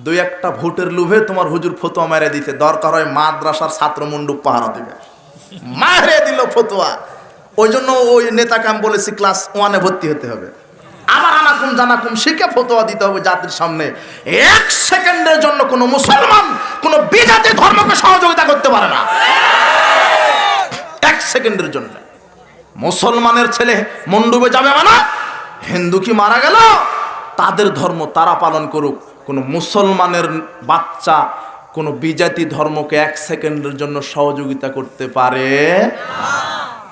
দুই একটা ভোটের লোভে তোমার হুজুর ফতোয়া মেরে দিতে দরকার হয় মাদ্রাসার ছাত্র মন্ডপ পাহারা দেবে। মারে দিল ফতোয়া। ওই জন্য ওই নেতা কাম বলেছি, ক্লাস ওয়ানে ভর্তি হতে হবে। আবার আনাকুম জানাকুম শিখে ফতোয়া দিতে হবে জাতির সামনে। এক সেকেন্ডের জন্য কোনো মুসলমান, কোনো বিজাতি ধর্মকে সহযোগিতা করতে পারে না। এক সেকেন্ডের জন্য। মুসলমানের ছেলে মন্ডুবে যাবে মানে হিন্দু কি মারা গেল? তাদের ধর্ম তারা পালন করুক। কোনো মুসলমানের বাচ্চা কোনো বিজাতি ধর্মকে এক সেকেন্ডের জন্য সহযোগিতা করতে পারে?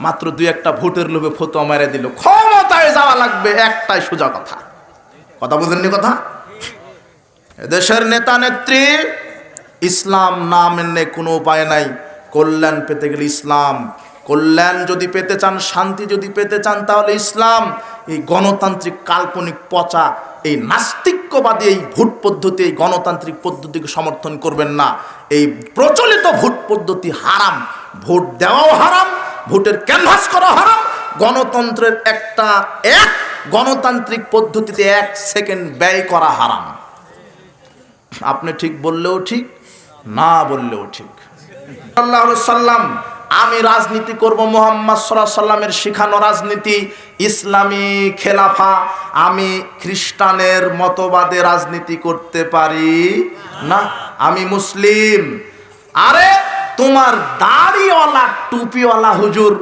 মাত্র দুই একটা ভোটের লোভে ফতোয়া মেরে দিল। ক্ষমতায় যাওয়া লাগবে একটাই সোজা কথা। কথা বুঝেননি কথা? দেশের নেতা নেত্রী, ইসলাম না মেনে কোনো উপায় নাই। কল্যাণ পেতে গেলে ইসলাম। কল্যাণ যদি পেতে চান, শান্তি যদি পেতে চান, তাহলে ইসলাম। এই গণতান্ত্রিক কাল্পনিক পচা এই নাস্তিক্যবাদী, এই ভোট পদ্ধতি, এই গণতান্ত্রিক পদ্ধতিকে সমর্থন করবেন না। এই প্রচলিত ভোট পদ্ধতি হারাম। ভোট দেওয়াও হারাম, ভোটের ক্যানভাস করা হারাম। গণতন্ত্রের একটা এক, গণতান্ত্রিক পদ্ধতিতে এক সেকেন্ড ব্যয় করা হারাম। আপনি ঠিক বললেও ঠিক, না বললেও ঠিক। আল্লাহ সাল্লাম আমি রাজনীতি করব মোহাম্মদ সাল্লাহ সাল্লামের শিখানো রাজনীতি, ইসলামী খেলাফা। আমি খ্রিস্টানের মতবাদে রাজনীতি করতে পারি না। আমি মুসলিম। আরে, তোমার দাড়িওয়ালা, টুপিওয়ালা হুজুর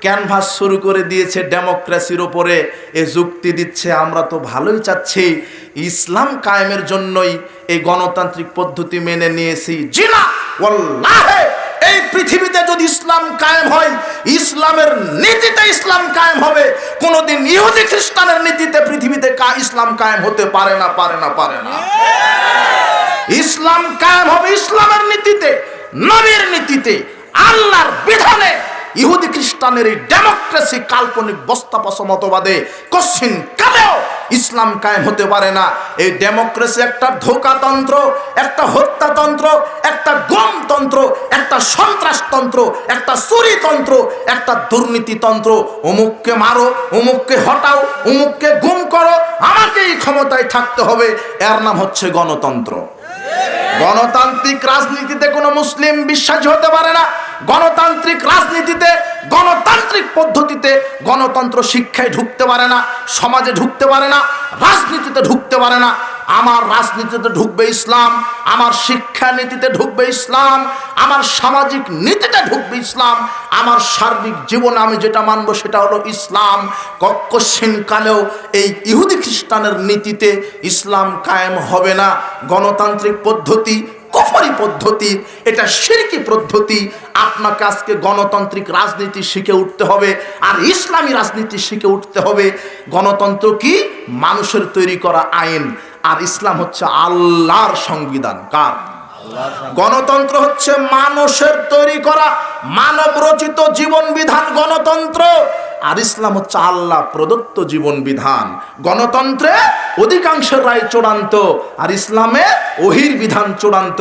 ক্যানভাস শুরু করে দিয়েছে ডেমোক্রেসির ওপরে এ যুক্তি দিচ্ছে, আমরা তো ভালোই চাচ্ছি। ইসলাম কায়েমের জন্যই এই গণতান্ত্রিক পদ্ধতি মেনে নিয়েছি। জি না ওয়াল্লাহে! এই পৃথিবীতে যদি ইসলাম কায়েম হয়, ইসলামের নীতিতে ইসলাম কায়েম হবে, কোনোদিন ইহুদি খ্রিস্টানের নীতিতে পৃথিবীতে ইসলাম কায়েম হতে পারে না পারে না পারে না। ইসলাম কায়েম হবে ইসলামের নীতিতে, নবীর নীতিতে, আল্লাহর বিধানে। ইহুদি খ্রিস্টানের এই ডেমোক্রেসি কাল্পনিক বস্তাপস মতবাদে কশ্চিন কালেও ইসলাম কায়েম হতে পারে না। এই ডেমোক্রেসি একটা ধোকাতন্ত্র, একটা হত্যাতন্ত্র, একটা গমতন্ত্র একটা সন্ত্রাসতন্ত্র, একটা চুরিতন্ত্র, একটা দুর্নীতিতন্ত্র। অমুককে মারো, অমুককে হটাও, অমুককে গুম করো, আমাকেই ক্ষমতায় থাকতে হবে। এর নাম হচ্ছে গণতন্ত্র। গণতান্ত্রিক রাজনীতিতে কোনো মুসলিম বিশ্বাসী হতে পারে না। গণতান্ত্রিক রাজনীতিতে, গণতান্ত্রিক পদ্ধতিতে গণতন্ত্র শিক্ষায় ঢুকতে পারে না, সমাজে ঢুকতে পারে না, রাজনীতিতে ঢুকতে পারে না। আমার রাজনীতিতে ঢুকবে ইসলাম, আমার শিক্ষানীতিতে ঢুকবে ইসলাম, আমার সামাজিক নীতিতে ঢুকবে ইসলাম, আমার সার্বিক জীবনে আমি যেটা মানব সেটা হলো ইসলাম। কক্ষসীন কালেও এই ইহুদি খ্রিস্টানের নীতিতে ইসলাম কায়েম হবে না। গণতান্ত্রিক পদ্ধতি, কফরি পদ্ধতি, এটা শিরকি পদ্ধতি। আপনাকে আজকে গণতান্ত্রিক রাজনীতি শিখে উঠতে হবে আর ইসলামী রাজনীতি শিখে উঠতে হবে। গণতন্ত্র কি? মানুষের তৈরি করা আইন। আর ইসলাম হচ্ছে আল্লাহর সংবিধান কার? গণতন্ত্র হচ্ছে মানুষের তৈরি করা মানব রচিত জীবন বিধান গণতন্ত্র আর ইসলাম হচ্ছে আল্লাহ প্রদত্ত জীবন বিধান গণতন্ত্রে অধিকাংশের রায় চূড়ান্ত আর ইসলামে ওহির বিধান চূড়ান্ত।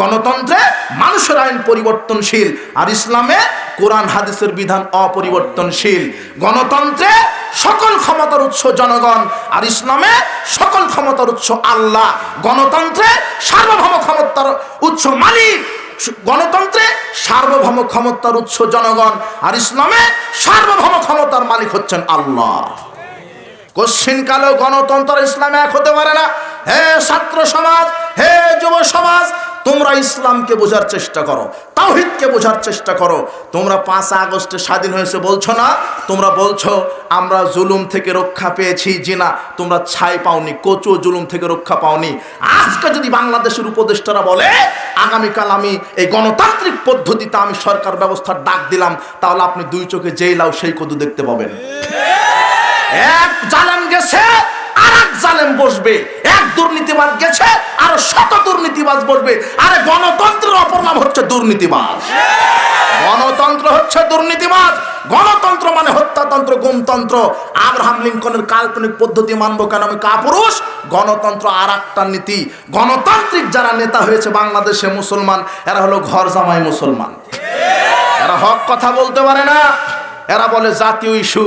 গণতন্ত্রে মানুষের আইন পরিবর্তনশীল আর ইসলামে কোরআন হাদিসের বিধান অপরিবর্তনশীল। গণতন্ত্রে সকল ক্ষমতার উৎস জনগণ, আর ইসলামে সকল ক্ষমতার উৎস আল্লাহ। গণতন্ত্রে সার্বভৌম ক্ষমতার উৎস মালিক। গণতন্ত্রে সার্বভৌম ক্ষমতার উৎস জনগণ, আর ইসলামে সার্বভৌম ক্ষমতার মালিক হচ্ছেন আল্লাহ। কশ্চিন কালেও গণতন্ত্র ইসলামে এক হতে পারে না। হে ছাত্র সমাজ, হে যুব সমাজ তোমরা ইসলামকে বোঝার চেষ্টা করো, তাওহিদকে বোঝার চেষ্টা করো। তোমরা পাঁচ আগস্টে স্বাধীন হয়েছে বলছো না? তোমরা বলছো, আমরা জুলুম থেকে রক্ষা পেয়েছি জি না তোমরা ছাই পাওনি, কচু জুলুম থেকে রক্ষা পাওনি। আজকে যদি বাংলাদেশের উপদেষ্টারা বলে, আগামীকাল আমি এই গণতান্ত্রিক পদ্ধতিতে আমি সরকার ব্যবস্থার ডাক দিলাম, তাহলে আপনি দুই চোখে যেই লাও সেই কদু দেখতে পাবেন। এক জালেম গেছে আর এক জালেম বসবে, এক দুর্নীতিবাজ গেছে, আর শত দুর্নীতিবাজ বসবে। আরে গণতন্ত্রের অপর নাম হচ্ছে দুর্নীতিবাজ। গণতন্ত্র হচ্ছে দুর্নীতিবাজ। গণতন্ত্র মানে হত্যাতন্ত্র, গুমতন্ত্র। আব্রাহাম লিঙ্কনের কাল্পনিক পদ্ধতি মানব কেন? আমি কাপুরুষ। গণতন্ত্র আর একটা নীতি। গণতান্ত্রিক যারা নেতা হয়েছে বাংলাদেশে মুসলমান, এরা হলো ঘর জামাই মুসলমান। এরা হক কথা বলতে পারে না। এরা বলে জাতীয় ইস্যু।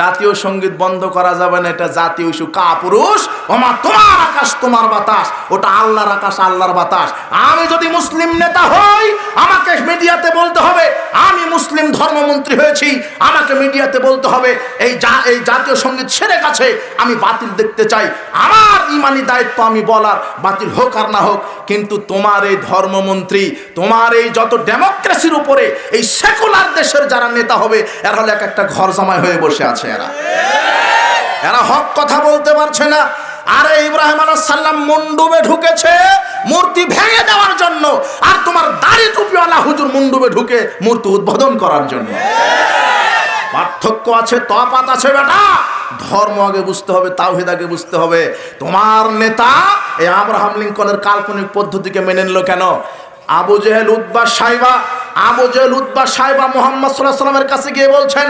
জাতীয় সংগীত বন্ধ করা যাবে না, এটা জাতীয় ইস্যু। কা পুরুষ ওমা তোমার আকাশ, তোমার বাতাস। ওটা আল্লাহর আকাশ, আল্লাহর বাতাস। আমি যদি মুসলিম নেতা হই, আমাকে মিডিয়াতে বলতে হবে, আমি মুসলিম ধর্মমন্ত্রী হয়েছি, আমাকে মিডিয়াতে বলতে হবে, এই যা এই জাতীয় সংগীত ছেড়ে গেছে আমি বাতিল দেখতে চাই। আমার ইমানি দায়িত্ব আমি বলার, বাতিল হোক আর না হোক, কিন্তু তোমার এই ধর্মমন্ত্রী, তোমার এই যত ডেমোক্রেসির উপরে, এই সেকুলার দেশের যারা নেতা হবে, এরা হলে এক একটা ঘর জামাই হয়ে বসে আছে এরা। এরা হক কথা বলতে পারছে না। আরে ইব্রাহিম আলাহ সাল্লাম মুন্ডুবে ঢুকেছে মূর্তি ভেঙে দেওয়ার জন্য। আর তোমার দাড়ি টুপিওয়ালা হুজুর মুন্ডুবে ঢুকে মূর্তি উদ্বোধন করার জন্য। পার্থক্য আছে তফাত আছে বেটা। ধর্ম আগে বুঝতে হবে, তাওহিদ আগে বুঝতে হবে। তোমার নেতা এই আব্রাহাম লিঙ্কনের কাল্পনিক পদ্ধতিকে মেনে নিল কেন? আবু জেহেল উদ্বা সাইবা, আবু জেহেল উদ্বা সাইবা মোহাম্মদ সাল্লাহ সাল্লামের কাছে গিয়ে বলছেন,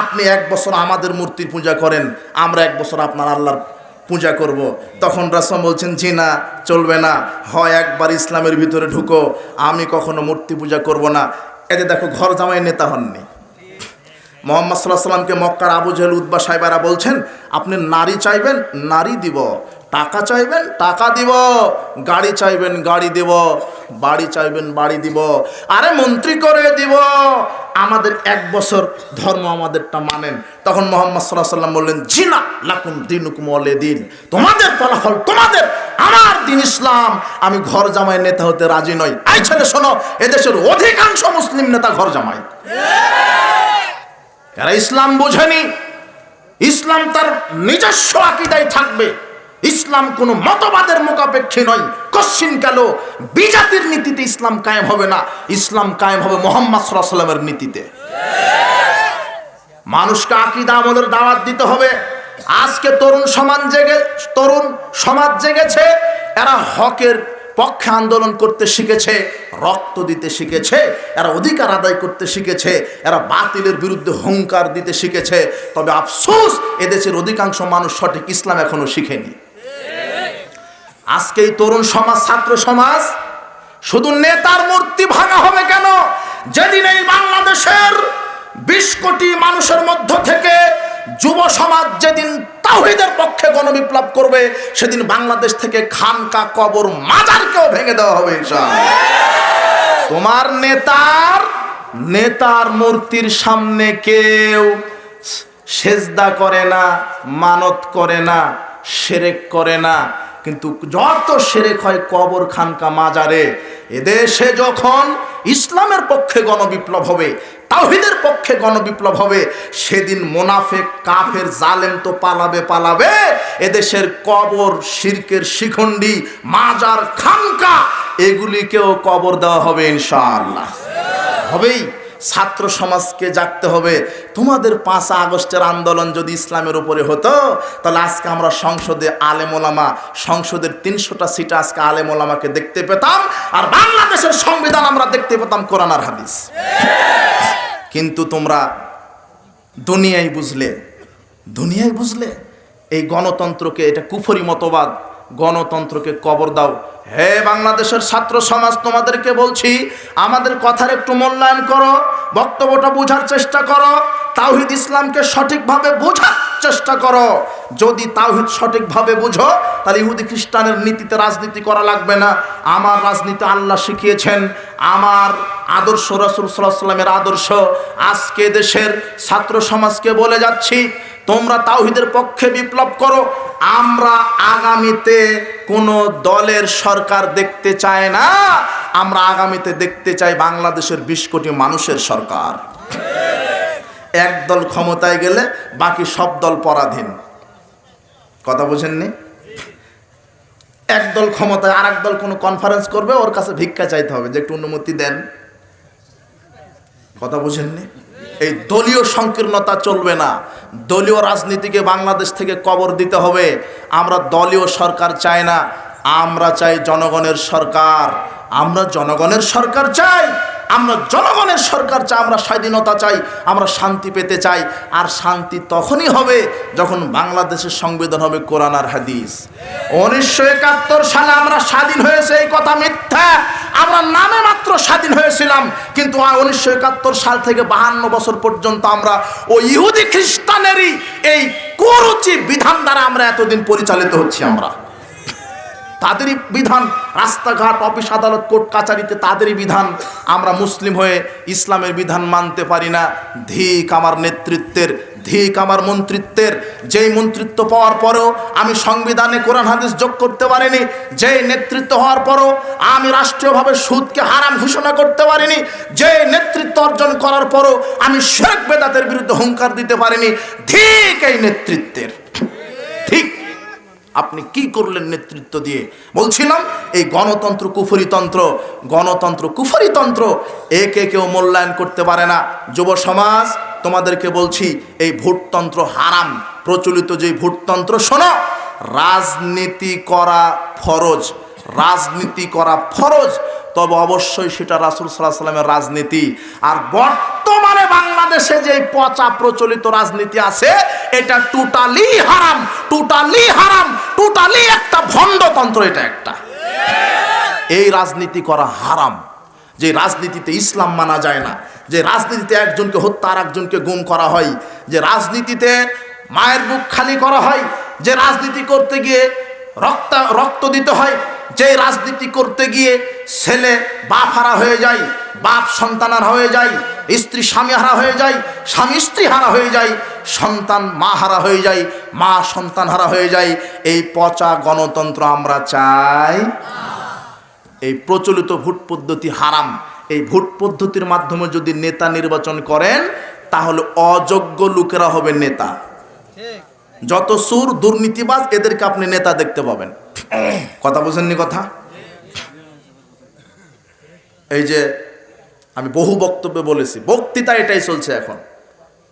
আপনি এক বছর আমাদের মূর্তির পূজা করেন, আমরা এক বছর আপনার আল্লাহর পূজা করব। তখন রাসম বলছেন, জি না, চলবে না। হয় একবার ইসলামের ভিতরে ঢুকো, আমি কখনো মূর্তি পূজা করব না। এতে দেখো, ঘর জামাই নেতা হননি। মোহাম্মদ সাল্লাহ সাল্লামকে মক্কার আবু জেহেল উদ্বা সাহেবারা বলছেন, আপনি নারী চাইবেন, নারী দিব। টাকা চাইবেন, টাকা দিব। গাড়ি চাইবেন, গাড়ি দিব। বাড়ি চাইবেন, বাড়ি দিব। আরে মন্ত্রী করে দিব। আমাদের এক বছর ধর্ম আমাদেরটা মানেন। তখন মোহাম্মদ সাল্লাহ সাল্লাম বললেন, জিনা লাকুম দিন কুমলে দিন তোমাদের ফলাফল তোমাদের। আমার দিন ইসলাম। আমি ঘর জামাই নেতা হতে রাজি নই। আই ছেলে, শোনো, এদেশের অধিকাংশ মুসলিম নেতা ঘর জামাই। এরা ইসলাম বোঝেনি, ইসলাম তার নিজস্ব আকিদায় থাকবে। ইসলাম কোনো মতবাদের মোকাপেক্ষী নয়। কশ্চিন কালো বিজাতির নীতিতে ইসলাম কায়েম হবে না। ইসলাম কায়েম হবে মোহাম্মদ সাল্লামের নীতিতে। মানুষকে আকিদা আমলের দাওয়াত দিতে হবে। আজকে তরুণ সমাজ জেগে, তরুণ সমাজ জেগেছে। এরা হকের পক্ষে আন্দোলন করতে শিখেছে, রক্ত দিতে শিখেছে, এরা অধিকার আদায় করতে শিখেছে, এরা বাতিলের বিরুদ্ধে হুঙ্কার দিতে শিখেছে। তবে আফসোস, এদেশের অধিকাংশ মানুষ সঠিক ইসলাম এখনও শিখেনি। আজকে এই তরুণ সমাজ, ছাত্র সমাজ, শুধু নেতার মূর্তি ভাঙা হবে কেন যেদিন এই বাংলাদেশের বিশ কোটি মানুষের মধ্য থেকে যুব সমাজ যেদিন তাহিদের পক্ষে গণবিপ্লব করবে, সেদিন বাংলাদেশ থেকে খানকা কবর মাজারকেও ভেঙে দেওয়া হবে। তোমার নেতার নেতার মূর্তির সামনে কেউ সেজদা করে না, মানত করে না, সেরেক করে না কিন্তু যত সেরেক হয় কবর খানকা মাজারে। এদেশে যখন ইসলামের পক্ষে গণবিপ্লব হবে, তাওহিদের পক্ষে গণবিপ্লব হবে, সেদিন মোনাফেক, কাফের, জালেম তো পালাবে পালাবে। এদেশের কবর, শিরকের শিখণ্ডি, মাজার, খানকা, এগুলিকেও কবর দেওয়া হবে ইনশাআল্লাহ। হবেই। ছাত্র সমাজকে জাগতে হবে। তোমাদের পাঁচ আগস্টের আন্দোলন যদি ইসলামের উপরে হতো, তাহলে আজকে আমরা সংসদে আলেমোলামা সংসদের তিনশোটা সিট আজকে আলেমোলামাকে দেখতে পেতাম, আর বাংলাদেশের সংবিধান আমরা দেখতে পেতাম কোরআন আর হাদিস। কিন্তু তোমরা দুনিয়ায় বুঝলে দুনিয়ায় বুঝলে, এই গণতন্ত্রকে, এটা কুফরি মতবাদ, গণতন্ত্রকে কবর দাও হে বাংলাদেশের ছাত্র সমাজ, তোমাদেরকে বলছি, আমাদের কথার একটু মূল্যায়ন করো, বক্তব্যটা বোঝার চেষ্টা করো, তাওহিদ ইসলামকে সঠিকভাবে বোঝার চেষ্টা করো। যদি তাওহিদ সঠিকভাবে বুঝো, তাহলে ইহুদি খ্রিস্টানের নীতিতে রাজনীতি করা লাগবে না। আমার রাজনীতি আল্লাহ শিখিয়েছেন। আমার আদর্শ রসুল সাল্লামের আদর্শ। আজকে দেশের ছাত্র সমাজকে বলে যাচ্ছি, তোমরা তাওহিদের পক্ষে বিপ্লব করো। আমরা আগামীতে কোনো দলের সরকার দেখতে চায় না। আমরা আগামীতে দেখতে চাই বাংলাদেশের বিশ কোটি মানুষের সরকার। এক দল ক্ষমতায় গেলে বাকি সব দল পরাধীন। কথা বুঝেননি? এক দল ক্ষমতায় আর দল কোনো কনফারেন্স করবে, ওর কাছে ভিক্ষা চাইতে হবে। যে একটু অনুমতি দেন। কথা বুঝেননি? এই দলীয় সংকীর্ণতা চলবে না। দলীয় রাজনীতিকে বাংলাদেশ থেকে কবর দিতে হবে। আমরা দলীয় সরকার চাই না। আমরা চাই জনগণের সরকার। আমরা জনগণের সরকার চাই। আমরা জনগণের সরকার চাই, আমরা স্বাধীনতা চাই, আমরা শান্তি পেতে চাই, আর শান্তি তখনই হবে যখন বাংলাদেশের সংবিধান হবে কোরআন আর হাদিস। উনিশশো একাত্তর সালে আমরা স্বাধীন হয়েছে, এই কথা মিথ্যা। আমরা নামে মাত্র স্বাধীন হয়েছিলাম, কিন্তু উনিশশো একাত্তর সাল থেকে বাহান্ন বছর পর্যন্ত আমরা ও ইহুদি খ্রিস্টানেরই এই কুরুচি বিধান দ্বারা আমরা এতদিন পরিচালিত হচ্ছি আমরা। তাদেরই বিধান। রাস্তাঘাট, অফিস, আদালত, কোর্ট, কাচারিতে তাদেরই বিধান। আমরা মুসলিম হয়ে ইসলামের বিধান মানতে পারি না। ধিক আমার নেতৃত্বের, ধিক আমার মন্ত্রিত্বের। যেই মন্ত্রিত্ব পাওয়ার পরেও আমি সংবিধানে কোরআন, হাদিস যোগ করতে পারিনি, যেই নেতৃত্ব হওয়ার পরও আমি রাষ্ট্রীয়ভাবে সুদকে হারাম ঘোষণা করতে পারিনি যে নেতৃত্ব অর্জন করার পরও আমি শেখ বেদাতের বিরুদ্ধে হুঙ্কার দিতে পারিনি, ঠিক এই নেতৃত্বের। ঠিক। আপনি কি করলেন নেতৃত্ব দিয়ে? বলছিলাম, এই গণতন্ত্র কুফরিতন্ত্র গণতন্ত্র কুফরিতন্ত্র একে কেউ মূল্যায়ন করতে পারে না। যুব সমাজ, তোমাদেরকে বলছি, এই ভোটতন্ত্র হারাম। প্রচলিত যে ভোটতন্ত্র, শোনো, রাজনীতি করা ফরজ। রাজনীতি করা ফরজ। তবে অবশ্যই সেটা রাসুল সাল্লাহ সাল্লামের রাজনীতি। আর বর্তমানে বাংলাদেশে যে পচা প্রচলিত রাজনীতি আছে, এটা টোটালি হারাম টোটালি হারাম টোটালি একটা ভণ্ডতন্ত্র এটা একটা। এই রাজনীতি করা হারাম। যে রাজনীতিতে ইসলাম মানা যায় না, যে রাজনীতিতে একজনকে হত্যা আর একজনকে গুম করা হয়, যে রাজনীতিতে মায়ের বুক খালি করা হয়, যে রাজনীতি করতে গিয়ে রক্ত রক্ত দিতে হয় যে রাজনীতি করতে গিয়ে ছেলে বাপ হারা হয়ে যায়, বাপ সন্তান হারা হয়ে যায়, স্ত্রী স্বামী হারা হয়ে যায়, স্বামী স্ত্রী হারা হয়ে যায়, সন্তান মা হারা হয়ে যায়, মা সন্তান হারা হয়ে যায়, এই পচা গণতন্ত্র আমরা চাই। এই প্রচলিত ভোট পদ্ধতি হারাম। এই ভোট পদ্ধতির মাধ্যমে যদি নেতা নির্বাচন করেন, তাহলে অযোগ্য লোকেরা হবে নেতা। যত সুর দুর্নীতিবাজ এদেরকে আপনি নেতা দেখতে পাবেন। কথা বোঝেননি কথা? এই যে আমি বহু বক্তব্যে বলেছি, বক্তৃতা এটাই চলছে এখন।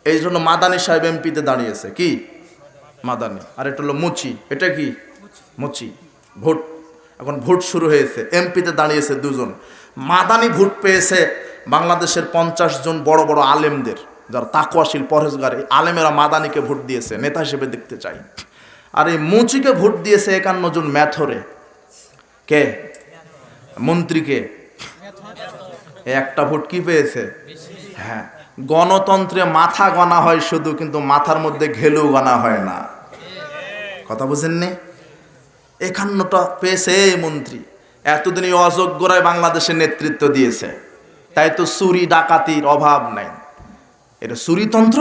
এই জন্য মাদানী সাহেব এমপিতে দাঁড়িয়েছে। কি? মাদানী। আর এটা হলো মুচি। এটা কি? মুচি। ভোট। এখন ভোট শুরু হয়েছে। এমপিতে দাঁড়িয়েছে দুজন। মাদানি ভোট পেয়েছে বাংলাদেশের পঞ্চাশ জন বড় বড় আলেমদের। যারা তাকুয়াশীল পরহেজগার আলেমেরা মাদানিকে ভোট দিয়েছে, নেতা হিসেবে দেখতে চাই। আর এই মুচিকে ভোট দিয়েছে একান্ন জন ম্যাথরে। কে? মন্ত্রীকে। একটা ভোট কি পেয়েছে? হ্যাঁ গণতন্ত্রে মাথা গণা হয় শুধু, কিন্তু মাথার মধ্যে ঘেলু গণা হয় না। কথা বুঝেননি? একান্নটা পেয়েছে এই মন্ত্রী। এতদিন অযোগ্যরাই বাংলাদেশের নেতৃত্ব দিয়েছে। তাই তো চুরি, ডাকাতির অভাব নাই। এটা চুরিতন্ত্র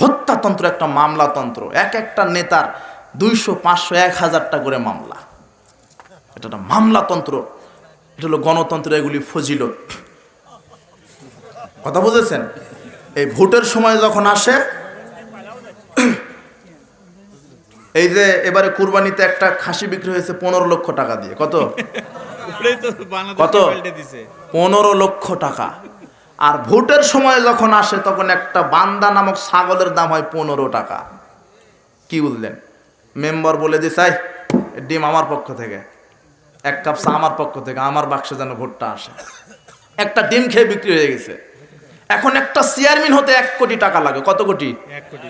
হত্যাতন্ত্র একটা মামলাতন্ত্র? এক একটা নেতার দুইশো পাঁচশো এক হাজারটা করে মামলা। এটা একটা মামলাতন্ত্র। এটা হলো গণতন্ত্র এগুলি ফজিলত। কথা বুঝেছেন? এই ভোটের সময় যখন আসে এই যে এবারে কুরবানিতে একটা খাসি বিক্রি হয়েছে পনেরো লক্ষ টাকা দিয়ে। কত? কত? পনেরো লক্ষ টাকা। আর ভোটের সময় যখন আসে তখন একটা বান্দা নামক ছাগলের দাম হয় পনেরো টাকা। কি বুঝলেন? মেম্বার বলে যে চাই ডিম আমার পক্ষ থেকে। এক কাপ চা আমার পক্ষ থেকে আমার বাক্সে যেন ভোটটা আসে। একটা ডিম খেয়ে বিক্রি হয়ে গেছে। এখন একটা চেয়ারম্যান হতে এক কোটি টাকা লাগে। কত কোটি? কোটি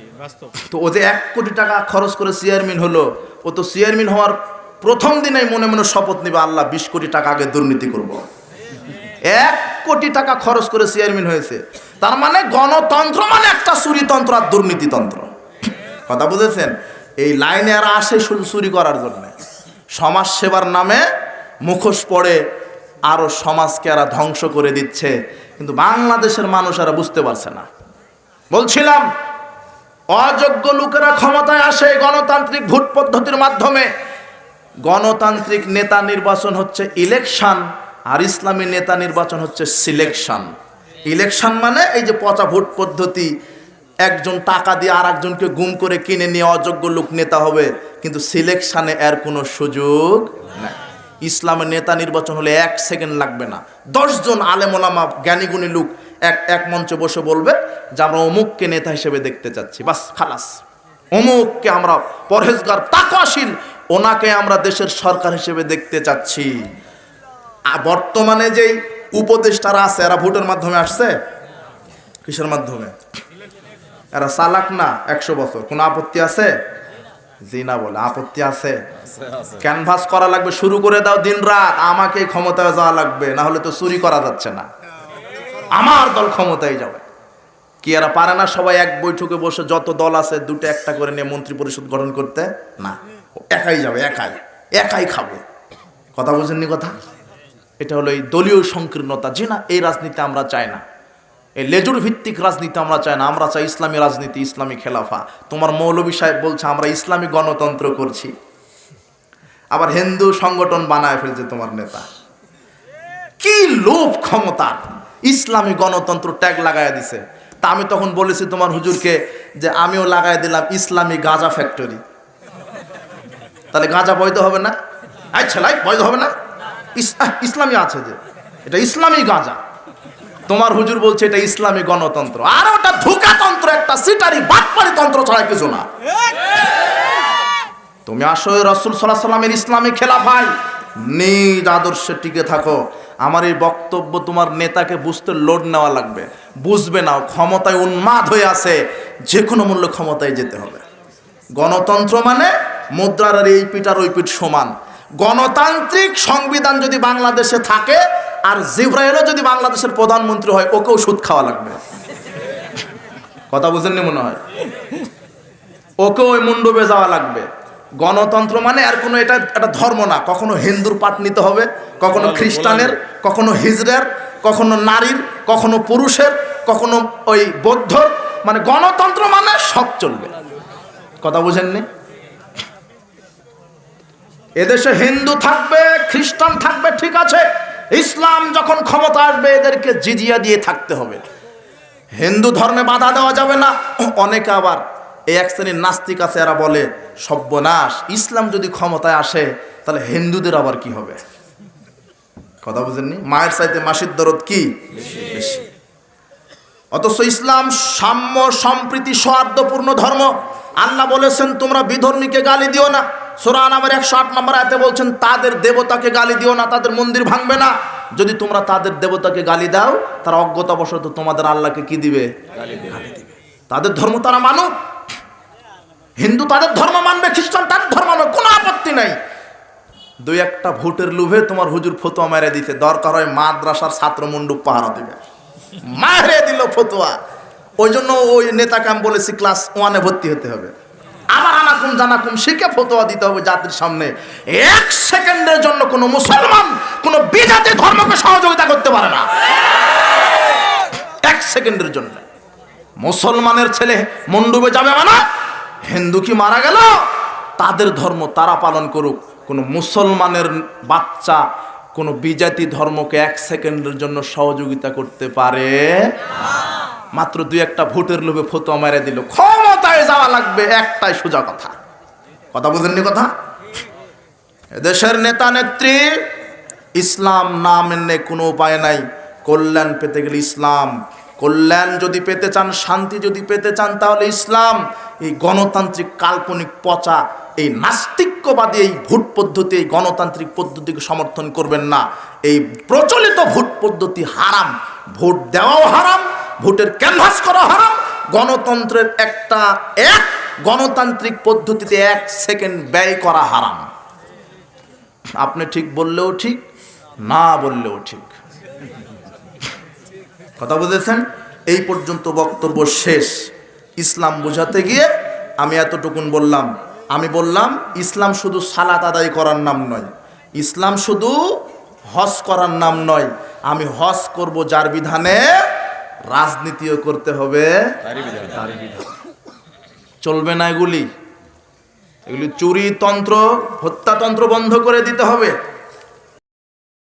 তো ও যে এক কোটি টাকা খরচ করে চেয়ারম্যান হলো ও তো চেয়ারম্যান হওয়ার প্রথম দিনেই মনে মনে শপথ নেবে আল্লাহ বিশ কোটি টাকা আগে দুর্নীতি করব। এক কোটি টাকা খরচ করে চেয়ারম্যান হয়েছে। তার মানে গণতন্ত্র মানে একটা চুরিতন্ত্র আর দুর্নীতিতন্ত্র। কথা বুঝেছেন? এই লাইনে আর আসে শুধু চুরি করার জন্য। সমাজ সেবার নামে মুখোশ পড়ে আরও সমাজকে এরা ধ্বংস করে দিচ্ছে। কিন্তু বাংলাদেশের মানুষ এরা বুঝতে পারছে না। বলছিলাম, অযোগ্য লোকেরা ক্ষমতায় আসে গণতান্ত্রিক ভোট পদ্ধতির মাধ্যমে। গণতান্ত্রিক নেতা নির্বাচন হচ্ছে ইলেকশন আর ইসলামী নেতা নির্বাচন হচ্ছে সিলেকশন। ইলেকশন মানে এই যে পচা ভোট পদ্ধতি, একজন টাকা দিয়ে আর একজনকে গুম করে কিনে নিয়ে অযোগ্য লোক নেতা হবে, কিন্তু সিলেকশনে এর কোনো সুযোগ নাই। ইসলামের নেতা নির্বাচন হলে এক সেকেন্ড লাগবে না। দশজন আলেমোলামা জ্ঞানীগুণী লোক এক এক মঞ্চে বসে বলবে, যে আমরা অমুককে নেতা হিসেবে দেখতে চাচ্ছি। বাস, খালাস। অমুককে আমরা পরহেজগার তাকশীল ওনাকে আমরা দেশের সরকার হিসেবে দেখতে চাচ্ছি। বর্তমানে যেই উপদেষ্টারা আছে, এরা ভোটের মাধ্যমে আসছে? কিসের মাধ্যমে? এরা চালাক না, একশো বছর। কোনো আপত্তি আছে? জি না বলে। আপত্তি আছে? ক্যানভাস করা লাগবে, শুরু করে দাও দিন রাত। আমাকে ক্ষমতায় যাওয়া লাগবে, না হলে তো চুরি করা যাচ্ছে না। আমার দল ক্ষমতায় যাবে। কি এরা পারে না সবাই এক বৈঠকে বসে যত দল আছে, দুটো একটা করে নিয়ে মন্ত্রী পরিষদ গঠন করতে? না। একাই যাবে, একাই। একাই খাবে। কথা বুঝেননি কথা? এটা হলো এই দলীয় সংকীর্ণতা। জি না এই রাজনীতি আমরা চাই না। এই লেজুর ভিত্তিক রাজনীতি আমরা চাই না। আমরা চাই ইসলামী রাজনীতি, ইসলামী খেলাফা। তোমার মৌলবী সাহেব বলছে, আমরা ইসলামী গণতন্ত্র করছি। আবার হিন্দু সংগঠন বানায় ফেলছে তোমার নেতা। কি লোভ ক্ষমতার ইসলামী গণতন্ত্র ট্যাগ লাগায় দিছে। তা আমি তখন বলেছি তোমার হুজুরকে যে, আমিও লাগাই দিলাম ইসলামী গাঁজা ফ্যাক্টরি। তাহলে গাঁজা বৈধ হবে না? আই ছেলাই বৈধ হবে না? ইসলামী আছে যে। এটা ইসলামী গাঁজা। তোমার হুজুর বলছে এটা ইসলামী গণতন্ত্র। আর ওটা ধোকাতন্ত্র, একটা সিটারি, বাটপারি তন্ত্র ছাড়া কিছু না। তুমি আসো রসুল সাল্লাহ সাল্লামের ইসলামী খেলাফাই নিজ আদর্শে টিকে থাকো। আমার এই বক্তব্য তোমার নেতাকে বুঝতে লোড নেওয়া লাগবে। বুঝবে না, ক্ষমতায় উন্মাদ হয়ে আছে। যে কোনো মূল্য ক্ষমতায় যেতে হবে। গণতন্ত্র মানে মুদ্রার এই পিঠ আর ওই পিঠ সমান। গণতান্ত্রিক সংবিধান যদি বাংলাদেশে থাকে আর জিব্রাইলও যদি বাংলাদেশের প্রধানমন্ত্রী হয় ওকেও সুদ খাওয়া লাগবে। কথা বুঝেননি মনে হয়? ওকে ওই মণ্ডপে যাওয়া লাগবে। গণতন্ত্র মানে আর কোনো এটা একটা ধর্ম না। কখনো হিন্দুর পাঠ নিতে হবে কখনো খ্রিস্টানের কখনো হিজড়ের কখনো নারীর কখনো পুরুষের কখনো ওই বৌদ্ধর। মানে গণতন্ত্র মানে সব চলবে। কথা বুঝেননি? এদেশে হিন্দু থাকবে, খ্রিস্টান থাকবে, ঠিক আছে। ইসলাম যখন ক্ষমতা আসবে, এদেরকে জিজিয়া দিয়ে থাকতে হবে। হিন্দু ধর্মে বাধা দেওয়া যাবে না। অনেকে আবার এই এক শ্রেণির নাস্তিক আছে, এরা বলে, সব্যনাশ। ইসলাম যদি ক্ষমতায় আসে, তাহলে হিন্দুদের আবার কি হবে? কথা বুঝেননি? মায়ের চাইতে মাসির দরদ কি? অথচ ইসলাম সাম্য, সম্প্রীতি, সৌহার্দ্যপূর্ণ ধর্ম। আল্লাহ বলেছেন, তোমরা বিধর্মীকে গালি দিও না। সোরা নামের একশো আট নম্বর আয়তে বলছেন তাদের দেবতাকে গালি দিও না তাদের মন্দির ভাঙবে না। যদি তোমরা তাদের দেবতাকে গালি দাও তারা অজ্ঞতাবশত তোমাদের আল্লাহকে কি দিবে? গালি দিবে। তাদের ধর্ম তারা মানুক। হিন্দু তাদের ধর্ম মানবে খ্রিস্টান তাদের ধর্ম মানবে কোনো আপত্তি নাই। দুই একটা ভোটের লোভে তোমার হুজুর ফতোয়া মেরে দিতে দরকার হয় মাদ্রাসার ছাত্র মণ্ডপ পাহারা দিবে। মারে দিল ফতোয়া। ওই জন্য ওই নেতাকে আমি বলেছি ক্লাস ওয়ানে ভর্তি হতে হবে। আবার আনাকুম জানাকুম, শিখে ফতোয়া দিতে হবে জাতির সামনে। এক সেকেন্ডের জন্য কোনো মুসলমান, কোনো বিজাতি ধর্মকে সহযোগিতা করতে পারে না। এক সেকেন্ডের জন্য। মুসলমানের ছেলে মন্ডুবে যাবে মানে হিন্দু কি মারা গেল? তাদের ধর্ম তারা পালন করুক। কোনো মুসলমানের বাচ্চা, কোনো বিজাতি ধর্মকে এক সেকেন্ডের জন্য সহযোগিতা করতে পারে। মাত্র দুই একটা ভোটের লোভে ফতোয়া মেরে দিল। ক্ষমতায় যাওয়া লাগবে? একটাই সোজা কথা। কথা বুঝেননি কথা? দেশের নেতা নেত্রী, ইসলাম না মেনে কোনো উপায় নাই। কল্যাণ পেতে গেলে ইসলাম। কল্যাণ যদি পেতে চান, শান্তি যদি পেতে চান, তাহলে ইসলাম। এই গণতান্ত্রিক কাল্পনিক পচা, এই নাস্তিক্যবাদী, এই ভোট পদ্ধতি, এই গণতান্ত্রিক পদ্ধতিকে সমর্থন করবেন না। এই প্রচলিত ভোট পদ্ধতি হারাম। ভোট দেওয়াও হারাম, ভোটের ক্যানভাস করা হারাম গণতন্ত্রের একটা এক, গণতান্ত্রিক পদ্ধতিতে এক সেকেন্ড ব্যয় করা হারাম। আপনি ঠিক বললেও ঠিক, না বললেও ঠিক। কথা বুঝেছেন? এই পর্যন্ত বক্তব্য শেষ। ইসলাম বোঝাতে গিয়ে আমি এতটুকুন বললাম। আমি বললাম, ইসলাম শুধু সালাত আদায় করার নাম নয়। ইসলাম শুধু হজ করার নাম নয়। আমি হজ করব যার বিধানে রাজনীতিও করতে হবে। চলবে না এগুলি। এগুলি চুরি তন্ত্র হত্যাতন্ত্র বন্ধ করে দিতে হবে।